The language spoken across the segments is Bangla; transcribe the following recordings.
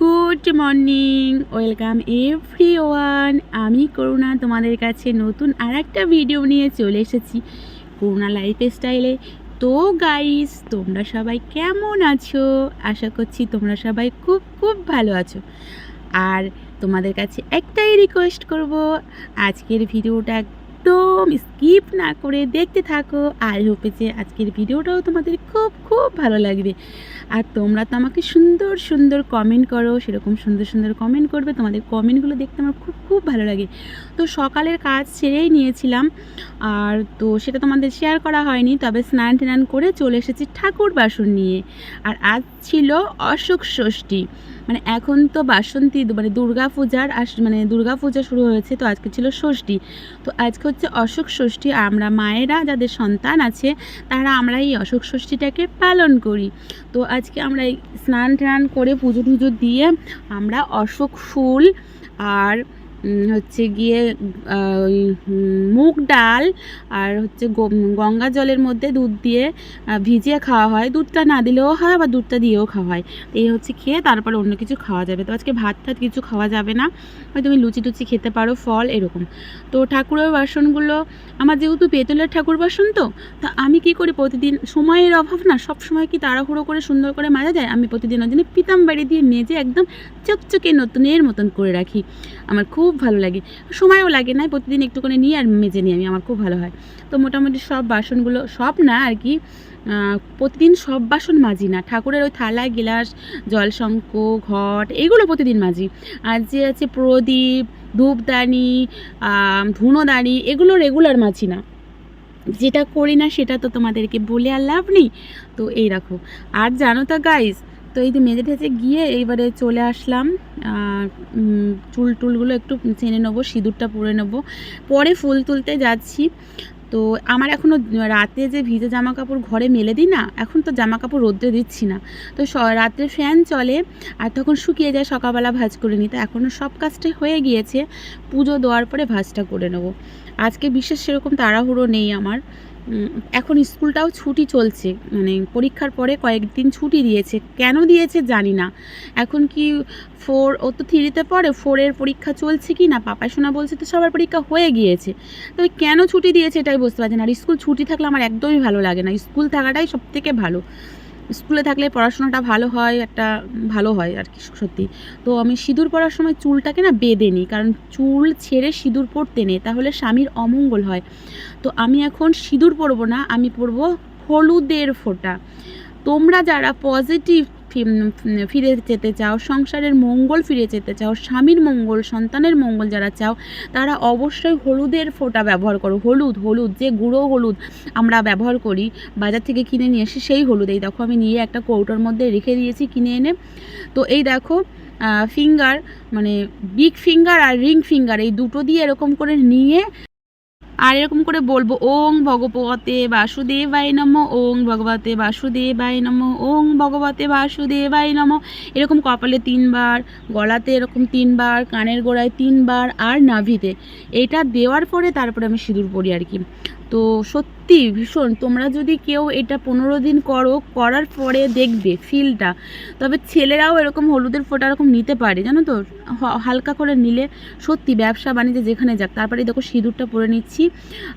Good morning, welcome everyone আমি করুণা, তোমাদের কাছে নতুন আর একটা ভিডিও নিয়ে চলে এসেছি করুণা লাইফ স্টাইলে তো গাইস তোমরা সবাই কেমন আছো? আশা করছি তোমরা সবাই খুব খুব ভালো আছো। আর তোমাদের কাছে একটাই রিকোয়েস্ট করব, আজকের ভিডিওটা একদম স্কিপ না করে দেখতে থাকো। আর হোপে যে আজকের ভিডিওটাও তোমাদের খুব খুব ভালো লাগবে। আর তোমরা তো আমাকে সুন্দর সুন্দর কমেন্ট করো। সেরকম সুন্দর সুন্দর কমেন্ট করবে। তোমাদের কমেন্টগুলো দেখতে আমার খুব খুব ভালো লাগে। তো সকালের কাজ সেরেই নিয়েছিলাম। আর তো সেটা তোমাদের শেয়ার করা হয়নি। তবে স্নান টান করে চলে এসেছি ঠাকুর বাসন নিয়ে। আর আজ ছিল অশোক ষষ্ঠী। মানে এখন তো বাসন্তী মানে দুর্গা পূজার আস মানে দুর্গা পূজা শুরু হয়েছে। তো আজকে ছিল ষষ্ঠী। তো আজকে হচ্ছে অশোক ষষ্ঠী আমরা মায়েরা যাদের সন্তান আছে, তারা আমরা এই অশোক ষষ্ঠীটাকে পালন করি। তো আজকে আমরা এই স্নান টান করে পুজো টুজো দিয়ে আমরা অশোক ফুল আর হচ্ছে গিয়ে ওই মুগ ডাল আর হচ্ছে গঙ্গা জলের মধ্যে দুধ দিয়ে ভিজিয়ে খাওয়া হয়। দুধটা না দিলেও হয় আবার দুধটা দিয়েও খাওয়া হয়। এই হচ্ছে খেয়ে তারপরে অন্য কিছু খাওয়া যাবে। তো আজকে ভাত টাত কিছু খাওয়া যাবে না। হয়তো তুমি লুচি টুচি খেতে পারো, ফল এরকম। তো ঠাকুরের বাসনগুলো, আমার যেহেতু পেতলের ঠাকুর বাসন তো, তা আমি কি করি প্রতিদিন? সময়ের অভাব না সব সময় কি তাড়াহুড়ো করে সুন্দর করে মাজা যায়? আমি প্রতিদিন ওই জন্য পিতাম্বাড়ি দিয়ে মেজে একদম চকচকে নতুনের মতন করে রাখি। আমার খুব ভালো লাগে। সময়ও লাগে না প্রতিদিন একটু করে নিয়ে আর মেজে নিই আমি, আমার খুব ভালো হয়। তো মোটামুটি সব বাসনগুলো, সব না আর কি প্রতিদিন সব বাসন মাজি না। ঠাকুরের ওই থালা গিলাস জলশঙ্ক ঘট, এগুলো প্রতিদিন মাজি। আর যে আছে প্রদীপ, ধূপদানি ধুনোদানি, এগুলো রেগুলার মাজি না। যেটা করি না সেটা তো তোমাদেরকে বলে আর লাভ নেই। তো এই রাখো। আর জানো তো গাইস তো এই যে মেজে ঠেজে গিয়ে এইবারে চলে আসলাম। চুল টুলগুলো একটু চেনে নেব, সিঁদুরটা পরে নেব। পরে ফুল তুলতে যাচ্ছি। তো আমার এখনও রাতে যে ভিজে জামা কাপড় ঘরে মেলে দিই না, এখন তো জামা কাপড় রোদ্রে দিচ্ছি না। তো রাত্রে ফ্যান চলে আর তখন শুকিয়ে যায় সকালবেলা ভাজ করে নিই তো এখনও সব কাজটাই হয়ে গিয়েছে। পুজো দেওয়ার পরে ভাজটা করে নেব। আজকে বিশেষ সেরকম তাড়াহুড়ো নেই আমার। এখন স্কুলটাও ছুটি চলছে। মানে পরীক্ষার পরে কয়েকদিন ছুটি দিয়েছে। কেন দিয়েছে জানি না। এখন কি ফোর ও তো থ্রিতে পড়ে ফোরের পরীক্ষা চলছে কি না? পাপায় শোনা বলছে তো সবার পরীক্ষা হয়ে গিয়েছে। তবে কেন ছুটি দিয়েছে এটাই বুঝতে পারছি না। আর স্কুল ছুটি থাকলে আমার একদমই ভালো লাগে না। স্কুল থাকাটাই সব থেকে ভালো। স্কুলে থাকলে পড়াশোনাটা ভালো হয়, একটা ভালো হয় আর কি, সত্যি। তো আমি সিঁদুর পরার সময় চুলটাকে না বেঁধে নিই, কারণ চুল ছেড়ে সিঁদুর পরতে নেই, তাহলে স্বামীর অমঙ্গল হয়। তো আমি এখন সিঁদুর পরবো না, আমি পরবো হলুদের ফোঁটা। তোমরা যারা পজিটিভ ফিরে যেতে চাও, সংসারের মঙ্গল ফিরে যেতে চাও, স্বামীর মঙ্গল, সন্তানের মঙ্গল যারা চাও, তারা অবশ্যই হলুদের ফোঁটা ব্যবহার করো। হলুদ হলুদ, যে গুঁড়ো হলুদ আমরা ব্যবহার করি, বাজার থেকে কিনে নিয়ে এসে সেই হলুদ। এই দেখো আমি নিয়ে একটা কৌটোর মধ্যে রেখে দিয়েছি কিনে এনে। তো এই দেখো ফিঙ্গার মানে বিগ ফিঙ্গার আর রিং ফিঙ্গার এই দুটো দিয়ে এরকম করে নিয়ে আর এরকম করে বলব, ওং ভগবতে বাসুদেবায় নম, ওং ভগবতে বাসুদেবায় নম, ওং ভগবতে বাসুদেবায় নম। এরকম কপালে তিনবার, গলাতে এরকম তিনবার, কানের গোড়ায় তিনবার আর নাভিতে। এটা দেওয়ার পরে তারপরে আমি সিঁদুর পরি আর কি। তো সত্যি ভীষণ। তোমরা যদি কেউ এটা পনেরো দিন করো, করার পরে দেখবে ফিলটা তবে ছেলেরাও এরকম হলুদের ফোটা এরকম নিতে পারে, জানো তো? হালকা করে নিলে সত্যি ব্যবসা, বাণিজ্য যেখানে যাক। তারপরে দেখো সিঁদুরটা পরে নিচ্ছি।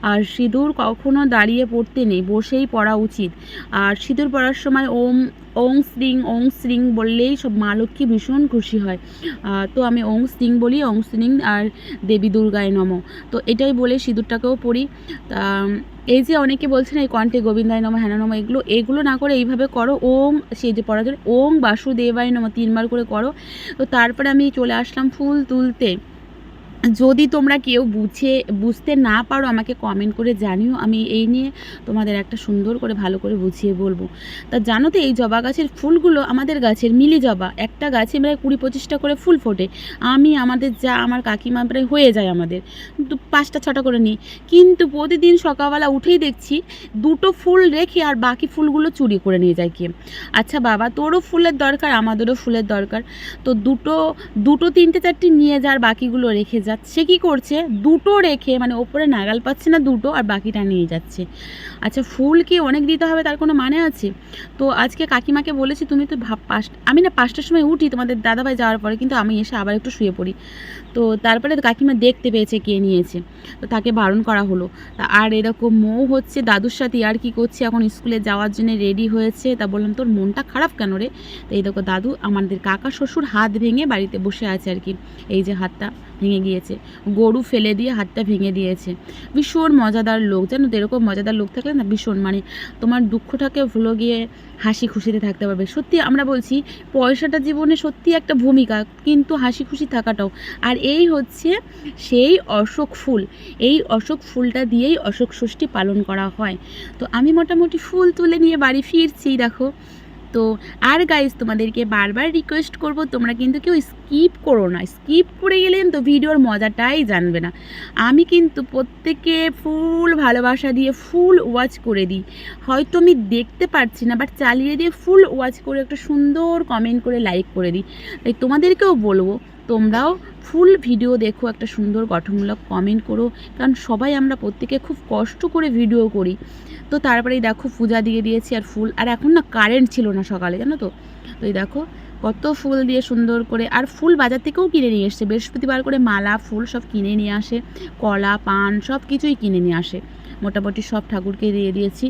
আর সিঁদুর কখনো দাঁড়িয়ে পড়তে নেই, বসেই পড়া উচিত। আর সিঁদুর পড়ার সময় ওম ওং শ্রিং ওং শ্রিং বললেই সব মা লক্ষ্মী ভীষণ খুশি হয়। তো আমি ওং শ্রিং বলি, ওং শ্রিং আর দেবী দুর্গায় নম। তো এটাই বলে সিঁদুরটাকেও পড়ি। এই যে অনেকে বলছেন এই কণ্ঠে গোবিন্দায় নম, হ্যানা নম, এগুলো এগুলো না করে এইভাবে করো ওং সেই যে জন্য ওং বাসুদেবায় নম, তিনবার করে করো। তো তারপরে আমি চলে আসলাম ফুল তুলতে। যদি তোমরা কেউ বুঝে, বুঝতে না পারো, আমাকে কমেন্ট করে জানিও। আমি এই নিয়ে তোমাদের একটা সুন্দর করে, ভালো করে বুঝিয়ে বলব। তা জানো তো, এই জবা গাছের ফুলগুলো আমাদের গাছের মিলি জবা। একটা গাছে প্রায় কুড়ি পঁচিশটা করে ফুল ফোটে। আমি, আমাদের যা, আমার কাকিমা প্রায় হয়ে যায় আমাদের। পাঁচটা, ছটা করে নিই। কিন্তু প্রতিদিন সকালবেলা উঠেই দেখছি, দুটো ফুল রেখে আর বাকি ফুলগুলো চুরি করে নিয়ে যায় কে আচ্ছা বাবা, তোরও ফুলের দরকার, আমাদেরও ফুলের দরকার। তো দুটো দুটো, তিনটে, চারটে নিয়ে যার বাকিগুলো রেখে যাচ্ছে। সে কী করছে? দুটো রেখে মানে ওপরে নাগাল পাচ্ছে না দুটো আর বাকিটা নিয়ে যাচ্ছে। আচ্ছা ফুল কি অনেক দিতে হবে তার কোনো মানে আছে? তো আজকে কাকিমাকে বলেছি, তুমি তো ভাব, পাঁচ আমি না পাঁচটার সময় উঠি, তোমাদের দাদাভাই যাওয়ার পরে কিন্তু আমি এসে আবার একটু শুয়ে পড়ি। তো তারপরে কাকিমা দেখতে পেয়েছে কে নিয়েছে। তো তাকে বারণ করা হলো। আর এরকম মৌ হচ্ছে, দাদুর সাথে আর কি করছে? এখন স্কুলে যাওয়ার জন্য রেডি হয়েছে। তা বললাম, তোর মনটা খারাপ কেন রে? তো এই দেখো দাদু, আমাদের কাকা, শ্বশুর হাত ভেঙে বাড়িতে বসে আছে আর কি। এই যে হাতটা। ভেঙে গিয়েছে। গরু ফেলে দিয়ে হাতটা ভেঙে দিয়েছে। ভীষণ মজাদার লোক, জানো তো? এরকম মজাদার লোক থাকলে না ভীষণ মানে তোমার দুঃখটাকে ভুলো গিয়ে হাসি খুশিতে থাকতে পারবে। সত্যি আমরা বলছি, পয়সাটা জীবনে সত্যি একটা ভূমিকা, কিন্তু হাসি খুশি থাকাটাও। আর এই হচ্ছে সেই অশোক ফুল। এই অশোক ফুলটা দিয়েই অশোক ষষ্ঠী পালন করা হয়। তো আমি মোটামুটি ফুল তুলে নিয়ে বাড়ি ফিরছি, দেখো। তো আর গাইজ তোমাদেরকে বারবার রিকোয়েস্ট করব, তোমরা কিন্তু কেউ স্কিপ করো না। স্কিপ করে গেলে তো ভিডিওর মজাটাই জানবে না। আমি কিন্তু প্রত্যেকে ফুল ভালোবাসা দিয়ে ফুল ওয়াচ করে দিই। হয়তো আমি দেখতে পারছি না বাট চালিয়ে দিয়ে ফুল ওয়াচ করে একটা সুন্দর কমেন্ট করে লাইক করে দিই। তাই তোমাদেরকেও বলব, তোমরাও ফুল ভিডিও দেখো, একটা সুন্দর গঠনমূলক কমেন্ট করো। কারণ সবাই আমরা প্রত্যেকে খুব কষ্ট করে ভিডিও করি। তো তারপরেই দেখো পূজা দিয়ে দিয়েছি আর ফুল। আর এখন না কারেন্ট ছিল না সকালে, জানো তো? তো এই দেখো, কত ফুল দিয়ে সুন্দর করে আর ফুল বাজার থেকেও কিনে নিয়ে এসছে। বৃহস্পতিবার করে মালা, ফুল সব কিনে নিয়ে আসে, কলা, পান সব কিছুই কিনে নিয়ে আসে। মোটামুটি সব ঠাকুরকে দিয়ে দিয়েছি।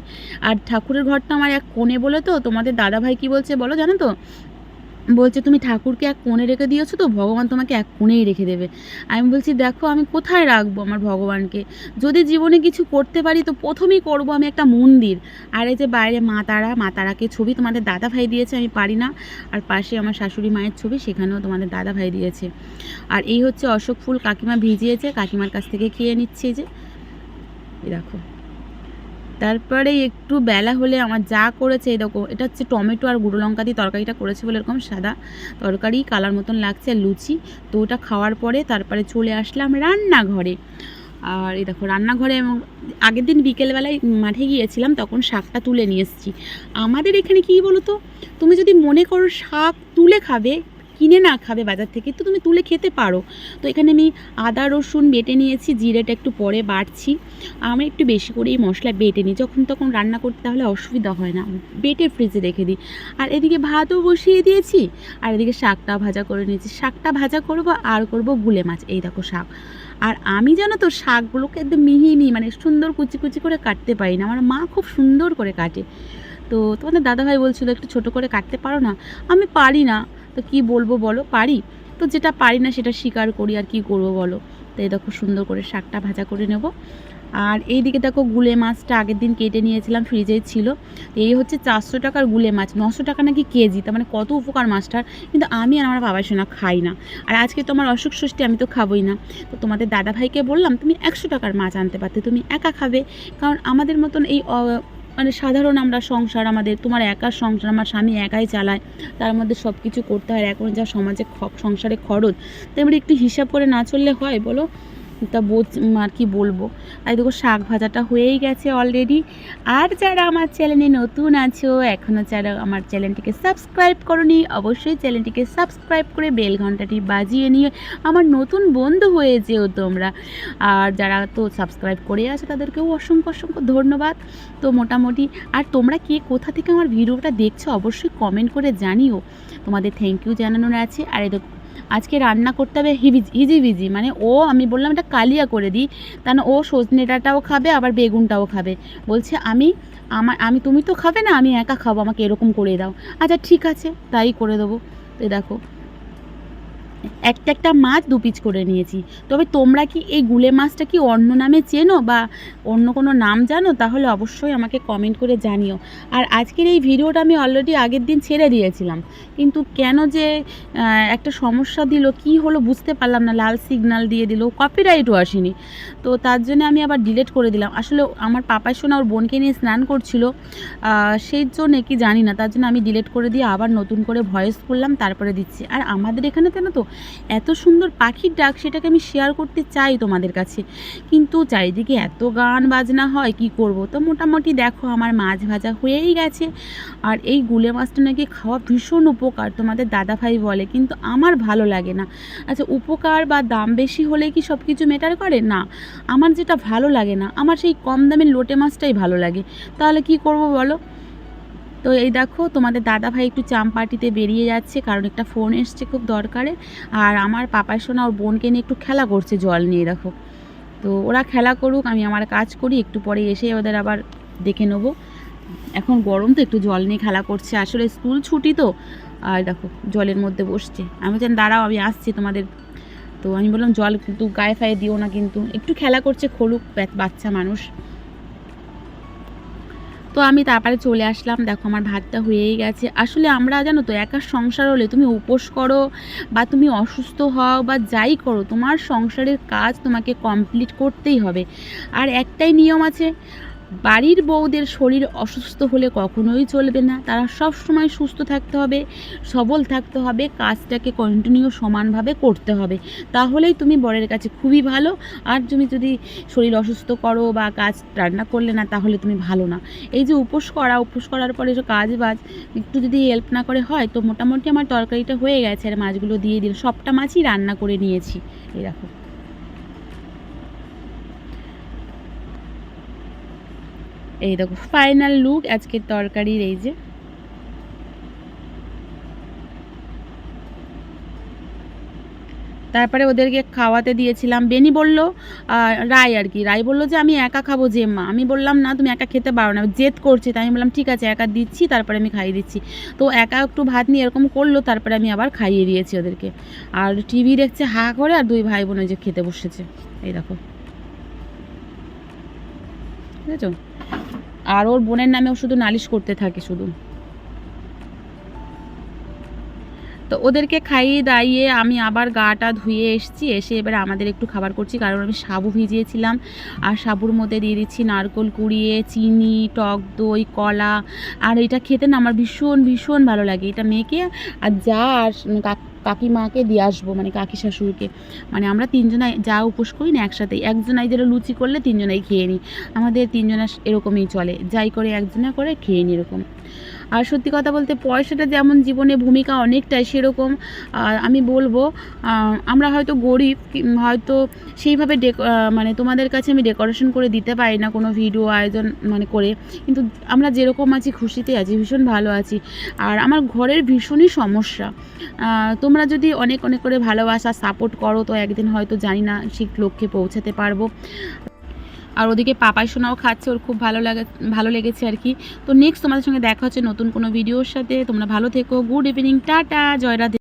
আর ঠাকুরের ঘরটা আমার এক কোণে বলে তো, তোমাদের দাদাভাই কি বলছে বলো জানো তো? বলছে, তুমি ঠাকুরকে এক কোণে রেখে দিয়েছ তো, ভগবান তোমাকে এক কোণেই রেখে দেবে। আমি বলছি, দেখো, আমি কোথায় রাখব আমার ভগবানকে? যদি জীবনে কিছু করতে পারি তো প্রথমেই করব আমি একটা মন্দির। আর এই যে বাইরে মা তারা, মা তারাকে ছবি তোমাদের দাদা ভাই দিয়েছে, আমি পারি না। আর পাশে আমার শাশুড়ি মায়ের ছবি, সেখানেও তোমাদের দাদা ভাই দিয়েছে। আর এই হচ্ছে অশোক ফুল কাকিমা ভিজিয়েছে, কাকিমার কাছ থেকে খেয়ে নিচ্ছে যে। দেখো। তারপরে একটু বেলা হলে আমার যা করেছে দেখো, এটা হচ্ছে টমেটো আর গুঁড়ো লঙ্কা দিয়ে তরকারিটা করেছে বলে এরকম সাদা তরকারি, কালার মতন লাগছে লুচি। তো ওটা খাওয়ার পরে তারপরে চলে আসলাম রান্নাঘরে। আর এই দেখো, রান্নাঘরে আগের দিন বিকেলবেলায় মাঠে গিয়েছিলাম, তখন শাকটা তুলে নিয়ে এসেছি। আমাদের এখানে কী বলো তো তুমি যদি মনে করো শাক তুলে খাবে কিনে না খাবে বাজার থেকে, তো তুমি তুলে খেতে পারো। তো এখানে আমি আদা, রসুন বেটে নিয়েছি, জিরেটা একটু পরে বাড়ছি। আমি একটু বেশি করেই মশলা বেটে নিই। যখন তখন রান্না করতে তাহলে অসুবিধা হয় না, বেটে ফ্রিজে রেখে দিই। আর এদিকে ভাতও বসিয়ে দিয়েছি, আর এদিকে শাকটা ভাজা করে নিয়েছি। শাকটা ভাজা করব আর করব গুলে মাছ, এই দেখো শাক। আর আমি জানো তো শাকগুলোকে একদম মিহিনি মানে সুন্দর কুচি কুচি করে কাটতে পারি না। আমার মা খুব সুন্দর করে কাটে। তো তোমাদের দাদাভাই বলছিল, একটু ছোট করে কাটতে পারো না? আমি পারি না। তো কি বলব বলো? পারি। তো যেটা পারি না সেটা স্বীকার করি আর কি করব বলো? তো এই দেখো সুন্দর করে শাকটা ভাজা করে নেব। আর এইদিকে দেখো গুলে মাছটা আগের দিন কেটে নিয়েছিলাম, ফ্রিজে ছিল। এই হচ্ছে চারশো টাকার গুলে মাছ, নশো টাকা নাকি কেজি, তার মানে কত উপকার মাছটার, কিন্তু আমি আর আমার বাবার সোনা খাই না। আর আজকে তো আমার অসুখ ষষ্ঠী আমি তো খাবোই না। তো তোমাদের দাদা ভাইকে বললাম, তুমি একশো টাকার মাছ আনতে পারতে, তুমি একা খাবে। কারণ আমাদের মতন এই মানে সাধারণ আমরা সংসার, আমাদের তোমার একার সংসার, আমার স্বামী একাই চালায়, তার মধ্যে সব কিছু করতে হয়। এখন যা সমাজে সংসারে খরচ আমরা একটু হিসাব করে না চললে হয়, বলো? তা বোঝ আর কি বলব? আর দেখো, শাক ভাজাটা হয়েই গেছে অলরেডি আর যারা আমার চ্যানেলে নতুন আছো এখনও যারা আমার চ্যানেলটিকে সাবস্ক্রাইব করনি, অবশ্যই চ্যানেলটিকে সাবস্ক্রাইব করে বেল ঘন্টাটি বাজিয়ে নিয়ে আমার নতুন বন্ধু হয়ে যেও তোমরা। আর যারা তো সাবস্ক্রাইব করে আছে, তাদেরকেও অসংখ্য অসংখ্য ধন্যবাদ। তো মোটামুটি, আর তোমরা কে কোথা থেকে আমার ভিডিওটা দেখছ, অবশ্যই কমেন্ট করে জানিও। তোমাদের থ্যাংক ইউ জানানোর আছে। আর এই দেখো আজকে রান্না করতে হবে হিবি হিজিবিজি মানে ও, আমি বললাম এটা কালিয়া করে দিই, তাহলে ও সজনে ডাঁটাও খাবে, আবার বেগুনটাও খাবে। বলছে, আমি, আমার, আমি, তুমি তো খাবে না, আমি একা খাব, আমাকে এরকম করে দাও। আচ্ছা ঠিক আছে, তাই করে দেবো। তো দেখো একটা একটা মাছ দু পিস করে নিয়েছি। তবে তোমরা কি এই গুলে মাছটা কি অন্য নামে চেনো বা অন্য কোনো নাম জানো? তাহলে অবশ্যই আমাকে কমেন্ট করে জানিও। আর আজকের এই ভিডিওটা আমি অলরেডি আগের দিন ছেড়ে দিয়েছিলাম। কিন্তু কেন যে একটা সমস্যা দিল, কি হলো বুঝতে পারলাম না। লাল সিগন্যাল দিয়ে দিল কপিরাইটও আসেনি। তো তার জন্য আমি আবার ডিলেট করে দিলাম। আসলে আমার পাপাই শোনা ওর বোনকে নিয়ে স্নান করছিল সেই জন্য কি জানি না। তার জন্য আমি ডিলিট করে দিয়ে আবার নতুন করে ভয়েস করলাম, তারপরে দিচ্ছি। আর আমাদের এখানে তো না তো এত সুন্দর পাখির ডাক সেটাকে আমি শেয়ার করতে চাই তোমাদের কাছে। কিন্তু চারিদিকে এত গান বাজনা হয়, কি করব? তো মোটামুটি দেখো আমার মাছ ভাজা হয়েই গেছে। আর এই গুলে মাছটা নাকি খাওয়া ভীষণ উপকার, তোমাদের দাদাভাই বলে, কিন্তু আমার ভালো লাগে না। আচ্ছা উপকার বা দাম বেশি হলে কি সব কিছু ম্যাটার করে? না, আমার যেটা ভালো লাগে না, আমার সেই কম দামের লোটে মাছটাই ভালো লাগে। তাহলে কি করব বলো? তো এই দেখো, তোমাদের দাদা ভাই একটু চাম পার্টিতে বেরিয়ে যাচ্ছে, কারণ একটা ফোন এসছে খুব দরকারে। আর আমার পাপাই সোনা ওর বোনকে নিয়ে একটু খেলা করছে জল নিয়ে, দেখো। তো ওরা খেলা করুক, আমি আমার কাজ করি, একটু পরে এসে ওদের আবার দেখে নেব। এখন গরম তো, একটু জল নিয়ে খেলা করছে। আসলে স্কুল ছুটি তো, আর দেখো, জলের মধ্যে বসছে। আমি বলছেন দাঁড়াও, আমি আসছি তোমাদের। তো আমি বললাম, জল কিন্তু গায়ে ফায়ে দিও না কিন্তু। একটু খেলা করছে, খোলুক বাচ্চা মানুষ। তো আমি তারপরে চলে আসলাম। দেখো আমার ভাতটা হয়েই গেছে। আসলে আমরা জানো তো একা সংসার হলে তুমি উপোস করো বা তুমি অসুস্থ হও বা যাই করো, তোমার সংসারের কাজ তোমাকে কমপ্লিট করতেই হবে। আর একটাই নিয়ম আছে বাড়ির বউদের শরীর অসুস্থ হলে কখনোই চলবে না। তারা সব সময় সুস্থ থাকতে হবে, সবল থাকতে হবে, কাজটাকে কন্টিনিউ সমানভাবে করতে হবে। তাহলেই তুমি বরের কাছে খুবই ভালো। আর তুমি যদি শরীর অসুস্থ করো বা কাজ রান্না করলে না, তাহলে তুমি ভালো না। এই যে উপোস করা, উপোস করার পরে যে কাজ বাজ, একটু যদি হেল্প না করে হয়, তো মোটামুটি আমার তরকারিটা হয়ে গেছে। আর মাছগুলো দিয়ে দিল সবটা মাছই রান্না করে নিয়েছি। এই এই দেখো ফাইনাল লুক আজকের তরকারির, এই যে। তারপরে ওদেরকে খাওয়াতে দিয়েছিলাম। বেনি বলল রায় আর কি, রায় বলল যে, আমি একা খাব যে মা আমি বললাম, না, তুমি একা খেতে পারো না, জেদ করছে। তাই আমি বললাম, ঠিক আছে, একা দিচ্ছি, তারপরে আমি খাইয়ে দিচ্ছি। তো একা একটু ভাত নিয়ে এরকম করল, তারপরে আমি আবার খাইয়ে দিয়েছি ওদেরকে। আর টিভি দেখছে হা করে, আর দুই ভাই বোন যে খেতে বসেছে। এই দেখো। আছে? আর ওর বোনের নামেও শুধু নালিশ করতে থাকে শুধু। তো ওদেরকে খাইয়ে দাইয়ে আমি আবার গাটা ধুয়ে এসেছি, এসে এবার আমাদের একটু খাবার করছি। কারণ আমি সাবু ভিজিয়েছিলাম আর সাবুর মধ্যে দিয়ে দিচ্ছি নারকোল, কুড়িয়ে, চিনি, টক দই, কলা। আর এটা খেতে না আমার ভীষণ ভীষণ ভালো লাগে। এটা মেয়েকে আর যা আর কাক- কাকিমাকে দিয়ে আসব মানে কাকি শাশুড়িকে মানে আমরা তিনজনাই যা উপোস করি না একসাথেই। একজনাই যেটা লুচি করলে তিনজনাই খেয়ে নিই। আমাদের তিনজনা এরকমই চলে। যাই করে একজনা করে খেয়ে নিই এরকম। আর সত্যি কথা বলতে পয়সাটা যেমন জীবনে ভূমিকা অনেকটাই সেরকম আমি বলব আমরা হয়তো গরিব হয়তো সেইভাবে ডেক- মানে তোমাদের কাছে আমি ডেকোরেশন করে দিতে পারি না কোনো ভিডিও আয়োজন মানে করে, কিন্তু আমরা যেরকম আছি খুশিতে আছি, ভীষণ ভালো আছি। আর আমার ঘরের ভীষণই সমস্যা। তোমরা যদি অনেক অনেক করে ভালোবাসা সাপোর্ট করো তো একদিন হয়তো জানি না ঠিক লক্ষ্যে পৌঁছাতে পারব। আর ওদিকে পাপাই সোনাও খাচ্ছে, ওর খুব ভালো লাগে, ভালো লেগেছে আর কি। তো নেক্সট তোমাদের সঙ্গে দেখা হচ্ছে নতুন কোনো ভিডিওর সাথে। তোমরা ভালো থেকো। গুড ইভিনিং টাটা, জয় রাধে।